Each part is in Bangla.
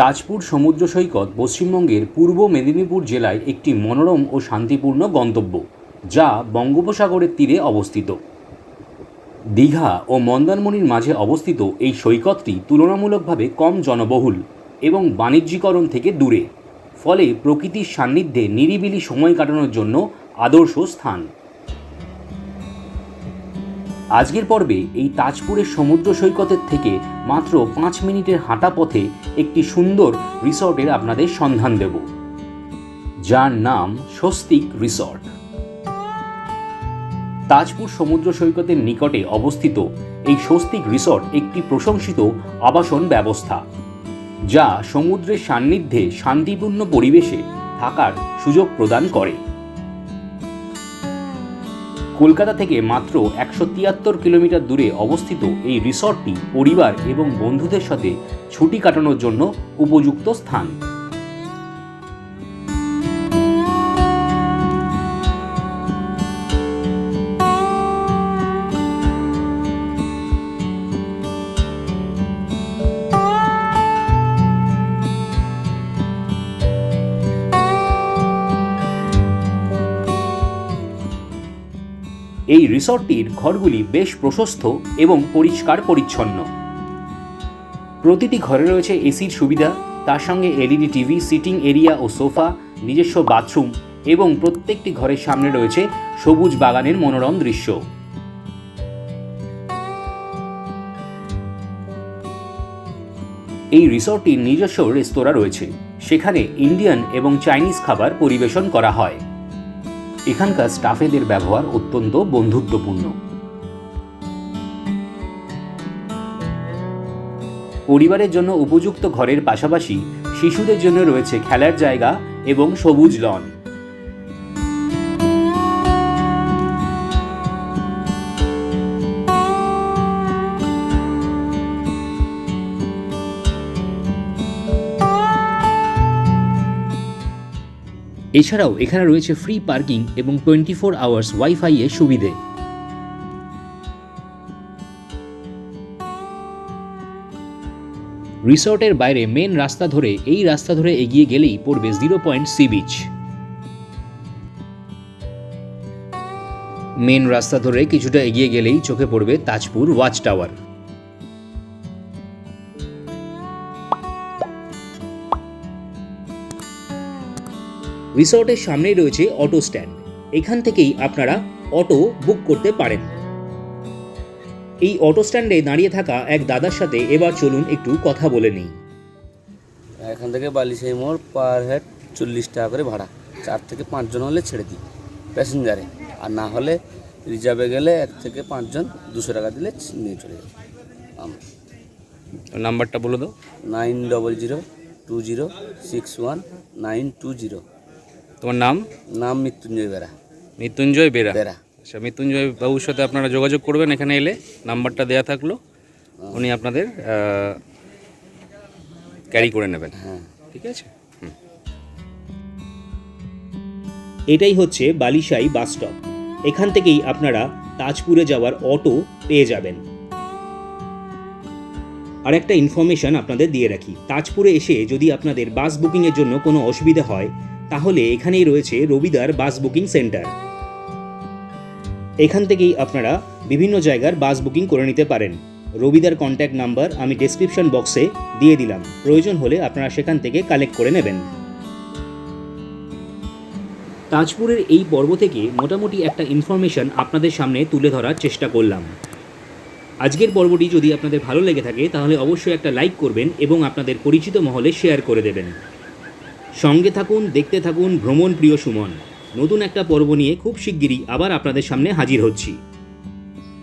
তাজপুর সমুদ্র সৈকত পশ্চিমবঙ্গের পূর্ব মেদিনীপুর জেলায় একটি মনোরম ও শান্তিপূর্ণ গন্তব্য, যা বঙ্গোপসাগরের তীরে অবস্থিত। দীঘা ও মন্দারমণির মাঝে অবস্থিত এই সৈকতটি তুলনামূলকভাবে কম জনবহুল এবং বাণিজ্যিকরণ থেকে দূরে, ফলে প্রকৃতির সান্নিধ্যে নিরিবিলি সময় কাটানোর জন্য আদর্শ স্থান। আজকের পর্বে এই তাজপুরের সমুদ্র সৈকতের থেকে মাত্র পাঁচ মিনিটের হাঁটা পথে একটি সুন্দর রিসর্টের আপনাদের সন্ধান দেব। যার নাম স্বস্তিক রিসর্ট। তাজপুর সমুদ্র সৈকতের নিকটে অবস্থিত এই স্বস্তিক রিসর্ট একটি প্রশংসিত আবাসন ব্যবস্থা, যা সমুদ্রের সান্নিধ্যে শান্তিপূর্ণ পরিবেশে থাকার সুযোগ প্রদান করে। কলকাতা থেকে মাত্র একশো তিয়াত্তর কিলোমিটার দূরে অবস্থিত এই রিসর্টটি পরিবার এবং বন্ধুদের সাথে ছুটি কাটানোর জন্য উপযুক্ত স্থান। এই রিসর্টটির ঘরগুলি বেশ প্রশস্ত এবং পরিষ্কার পরিচ্ছন্ন। প্রতিটি ঘরে রয়েছে এসির সুবিধা, তার সঙ্গে এলইডি টিভি, সিটিং এরিয়া ও সোফা, নিজস্ব বাথরুম এবং প্রত্যেকটি ঘরের সামনে রয়েছে সবুজ বাগানের মনোরম দৃশ্য। এই রিসর্টটির নিজস্ব রেস্তোরাঁ রয়েছে। সেখানে ইন্ডিয়ান এবং চাইনিজ খাবার পরিবেশন করা হয়। এখানকার স্টাফেদের ব্যবহার অত্যন্ত বন্ধুত্বপূর্ণ। পরিবারের জন্য উপযুক্ত ঘরের পাশাপাশি শিশুদের জন্য রয়েছে খেলার জায়গা এবং সবুজ লন এছাড়াও এখানে রয়েছে ফ্রি পার্কিং এবং টোয়েন্টি ফোর আওয়ার্স ওয়াইফাই এর সুবিধে। রিসর্টের বাইরে মেন রাস্তা ধরে, এই রাস্তা ধরে এগিয়ে গেলেই পড়বে zero point sea beach main রাস্তা ধরে কিছুটা এগিয়ে গেলেই চোখে পড়বে তাজপুর ওয়াচ টাওয়ার রিসর্টের সামনেই রয়েছে অটো স্ট্যান্ড। এখান থেকেই আপনারা অটো বুক করতে পারেন। এই অটো স্ট্যান্ডে দাঁড়িয়ে থাকা এক দাদার সাথে এবার চলুন একটু কথা বলে নিই। এখান থেকে বালিশাই মোড় পার হেড চল্লিশ টাকা করে ভাড়া। চার থেকে পাঁচজন হলে ছেড়ে দিই প্যাসেঞ্জারে। আর না হলে রিজার্ভে গেলে এক থেকে পাঁচজন দুশো টাকা দিলে নিয়ে চলে যাবে নাম্বারটা বলে দাও। Nine double zero two zero six one nine two zero. তোমার নাম? নাম মৃত্যুঞ্জয় বেরা। মৃত্যুঞ্জয় বেরা। বেরা। আচ্ছা মৃত্যুঞ্জয় বাবুর সাথে আপনারা যোগাযোগ করবেন এখানে এলে নাম্বারটা দেয়া থাকল উনি আপনাদের ক্যারি করে নেবেন। হ্যাঁ। ঠিক আছে? এটাই হচ্ছে বালিশাই বাস স্টপ। এখান থেকেই আপনারা তাজপুরে যাওয়ার অটো পেয়ে যাবেন। আর একটা ইনফরমেশন আপনাদের দিয়ে রাখি। তাজপুরে এসে যদি আপনাদের বাস বুকিংয়ের জন্য কোনো অসুবিধা হয় তাহলে এখানেই রয়েছে রবিদার বাস বুকিং সেন্টার। এখান থেকেই আপনারা বিভিন্ন জায়গার বাস বুকিং করে নিতে পারেন। রবিদার কন্ট্যাক্ট নাম্বার আমি ডেসক্রিপশন বক্সে দিয়ে দিলাম। প্রয়োজন হলে আপনারা সেখান থেকে কালেক্ট করে নেবেন। তাজপুরের এই পর্ব থেকে মোটামুটি একটা ইনফরমেশন আপনাদের সামনে তুলে ধরার চেষ্টা করলাম। আজকের পর্বটি যদি আপনাদের ভালো লেগে থাকে, তাহলে অবশ্যই একটা লাইক করবেন এবং আপনাদের পরিচিত মহলে শেয়ার করে দেবেন। সঙ্গে থাকুন, দেখতে থাকুন, ভ্রমণ প্রিয় সুমন। নতুন একটা পর্ব নিয়ে খুব শিগগিরই আবার আপনাদের সামনে হাজির হচ্ছি।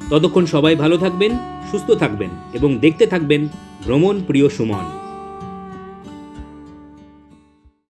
ততক্ষণ সবাই ভালো থাকবেন, সুস্থ থাকবেন এবং দেখতে থাকবেন ভ্রমণ প্রিয় সুমন।